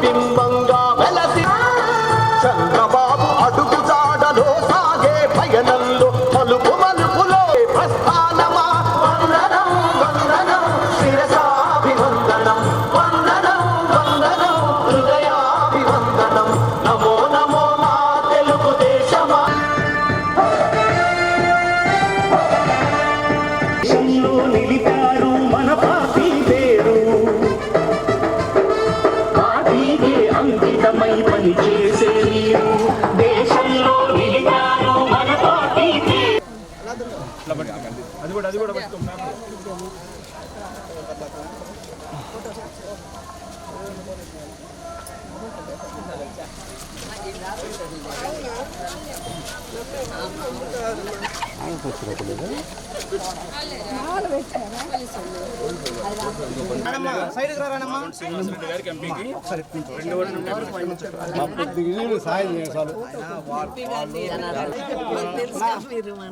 Thank you. అది కూడా అది కూడా పట్టుకోండి.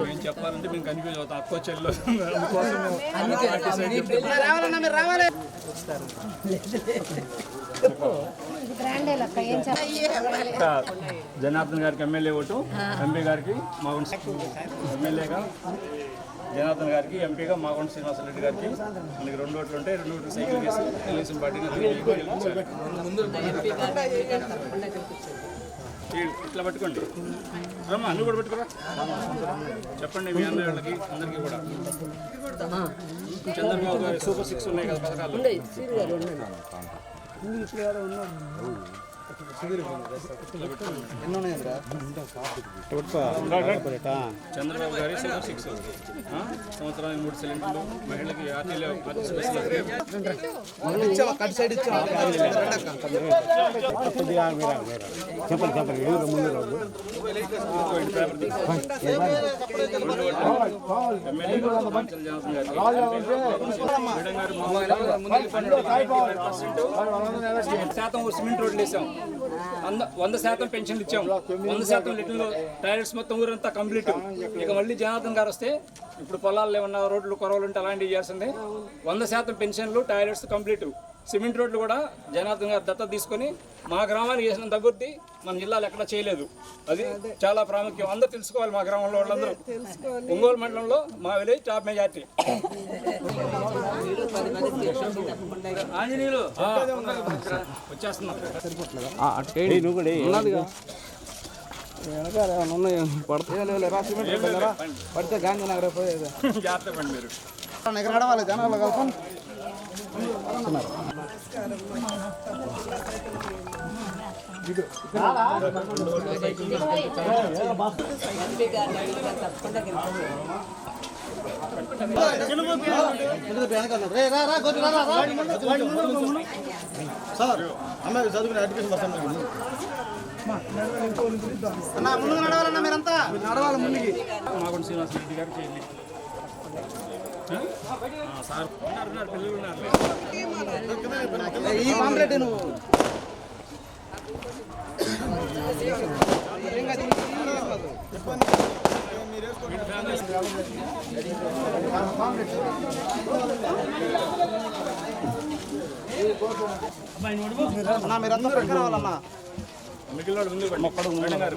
మేము చెప్పాలంటే మేము కన్ఫ్యూజ్ అవుతాం అక్కొచ్చేళ్ళు రావాలన్నా మీరు రావాలి జనార్దన్ గారికి ఎమ్మెల్యే ఓటు ఎంపీ గారికి మాగుంట ఎమ్మెల్యేగా. జనార్దన్ గారికి ఎంపీగా మాగుంట శ్రీనివాసరెడ్డి గారికి. మనకి రెండు ఓట్లు ఉంటే రెండు ఓట్లు సైకిల్ వేసి తెలుగుదేశం పార్టీని ఇట్లా పట్టుకోండి. రమ్మ అన్ని కూడా పెట్టుకోరా. చెప్పండి మీ అన్నయ్య వాళ్ళకి అందరికీ కూడా. చంద్రబాబు గారి సూపర్ సిక్స్ ఉన్నాయి కదా పథకాలు చంద్రబాబు గారి సూపర్ సిక్స్ సంవత్సరానికి మూడు సిలిండర్లు మహిళలకి చెప్పండి చెప్పండి ఎవరు ముందు రోజు శాతం సిమెంట్ రోడ్లు వేసాం వంద వంద శాతం పెన్షన్లు ఇచ్చాం. వంద శాతం లిటర్లు టైలర్స్ మొత్తం ఊరంతా కంప్లీట్. ఇక మళ్ళీ జనార్దన్ గారు వస్తే ఇప్పుడు పొలాల్లో ఏమన్నా రోడ్లు కొరవలు ఉంటే అలాంటివి చేయాల్సిందే. వంద శాతం పెన్షన్లు టాయిలెట్స్ కంప్లీట్. సిమెంట్ రోడ్లు కూడా జనార్దన్ గారు దత్తత తీసుకొని మా గ్రామానికి చేసిన అభివృద్ధి మన జిల్లాలో ఎక్కడ చేయలేదు. అది చాలా ప్రాముఖ్యం. అందరూ తెలుసుకోవాలి మా గ్రామంలో వాళ్ళందరూ. ఒంగోలు మండలంలో మా విలేజ్ టాప్ మెజార్టీ ఆంజనేయులు. వచ్చేస్తున్నాం. నువ్వు కూడా ఉన్నదిగా వెనకాల ఏమైనా ఉన్నాయి పడతాయి రా సిమెంట్ రా పడితే గాంధీ నగర్ పోయేది. జాగ్రత్త పండి మీరు. ఎక్కడ నడవాలి జనాలు కలుపుకొని సార్ అమ్మాయి చదువుకునే అడ్మిషన్ పర్సన్ అన్న ముందుకు నడవాలన్నా మీరంతా. నడవాలి ముందుకి మాగుంట శ్రీనివాస రెడ్డి గారు చేయండి. ఈ పాంప్లెట్ నువ్వు పక్కన రావాలన్నా. మిగిలిన ముందు మొక్కడు గారు.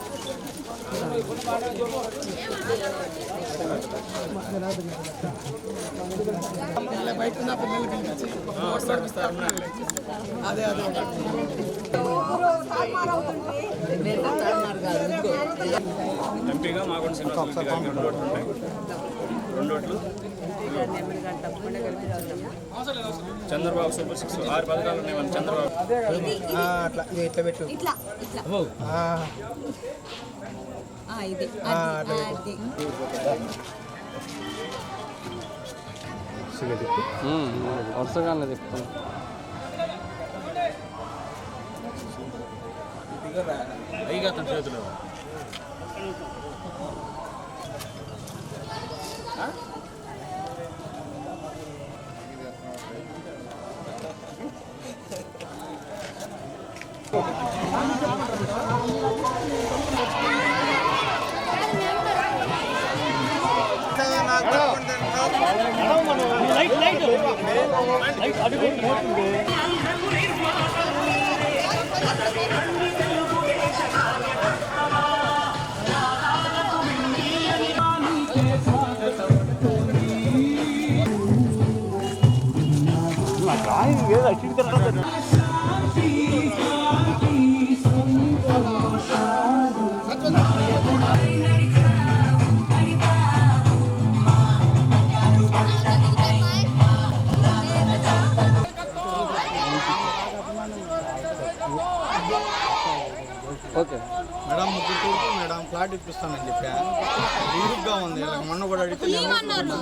వస్తారు ఉన్నారు ఎంపీగా మాగుంట శ్రీనివాస రెడ్డి గారికి రెండు ఓట్లు ఉంటాయి రెండు ఓట్లు చంద్రబాబు సూపర్ సిక్స్ ఆరు పథకాలు ఉన్నాయి మన చంద్రబాబు. అట్లా. ఇట్లా పెట్టు. ఇట్లా ఇట్లా. ఆ, ఇది అది, అది. వరుసగానే చెప్తాను ఫ్లాట్ ఇప్పిస్తానని చెప్పా. ఇరుగ్గా ఉంది. మొన్న కూడా అడిగితే నేను అందరూ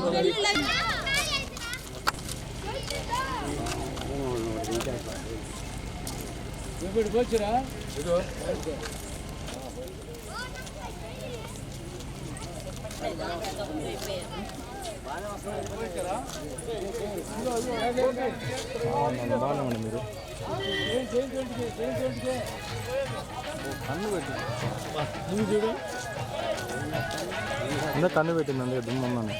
కన్ను పెట్టింది అందుకే దుమ్మున్నాను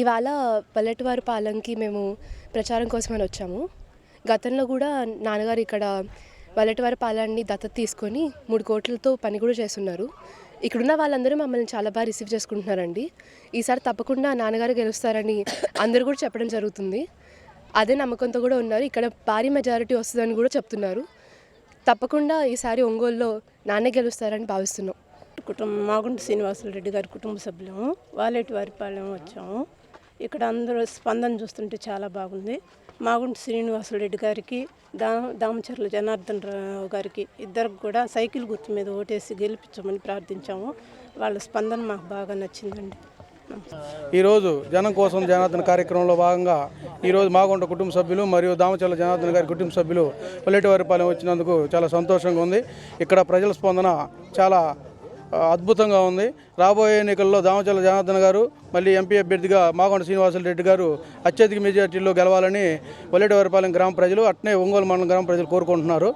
ఇవాళ పల్లెటవారి పాలెంకి మేము ప్రచారం కోసమని వచ్చాము. గతంలో కూడా నాన్నగారు ఇక్కడ పల్లెటవారి పాలెన్ని దత్తత తీసుకొని మూడు కోట్లతో పని కూడా చేస్తున్నారు. ఇక్కడున్న వాళ్ళందరూ మమ్మల్ని చాలా బాగా రిసీవ్ చేసుకుంటున్నారండి. ఈసారి తప్పకుండా నాన్నగారు గెలుస్తారని అందరూ కూడా చెప్పడం జరుగుతుంది. అదే నమ్మకంతో కూడా ఉన్నారు. ఇక్కడ భారీ మెజారిటీ వస్తుందని కూడా చెప్తున్నారు. తప్పకుండా ఈసారి ఒంగోలులో నాన్నే గెలుస్తారని భావిస్తున్నాం. కుటుంబం మాగుంట శ్రీనివాసులు రెడ్డి గారి కుటుంబ సభ్యులము వాలేటి వారిపాలెం వచ్చాము. ఇక్కడ అందరూ స్పందన చూస్తుంటే చాలా బాగుంది. మాగుంట శ్రీనివాసరెడ్డి గారికి దా దామచర్ల జనార్దన్ రావు గారికి ఇద్దరికి కూడా సైకిల్ గుర్తు మీద ఓటేసి గెలిపించమని ప్రార్థించాము. వాళ్ళ స్పందన మాకు బాగా నచ్చిందండి. ఈరోజు జనం కోసం జనార్దన్ కార్యక్రమంలో భాగంగా ఈరోజు మాగుంట కుటుంబ సభ్యులు మరియు దామచల్ల జనార్దన్ గారి కుటుంబ సభ్యులు పల్లెటవారిపాలెం వచ్చినందుకు చాలా సంతోషంగా ఉంది. ఇక్కడ ప్రజల స్పందన చాలా అద్భుతంగా ఉంది. రాబోయే ఎన్నికల్లో దామచల జనార్దన్ గారు మళ్ళీ ఎంపీ అభ్యర్థిగా మాగొండ శ్రీనివాసులు రెడ్డి గారు అత్యధిక మెజార్టీలో గెలవాలని వల్లెటవరపాలెం గ్రామ ప్రజలు అట్నే ఒంగోలు మండలం గ్రామ ప్రజలు కోరుకుంటున్నారు.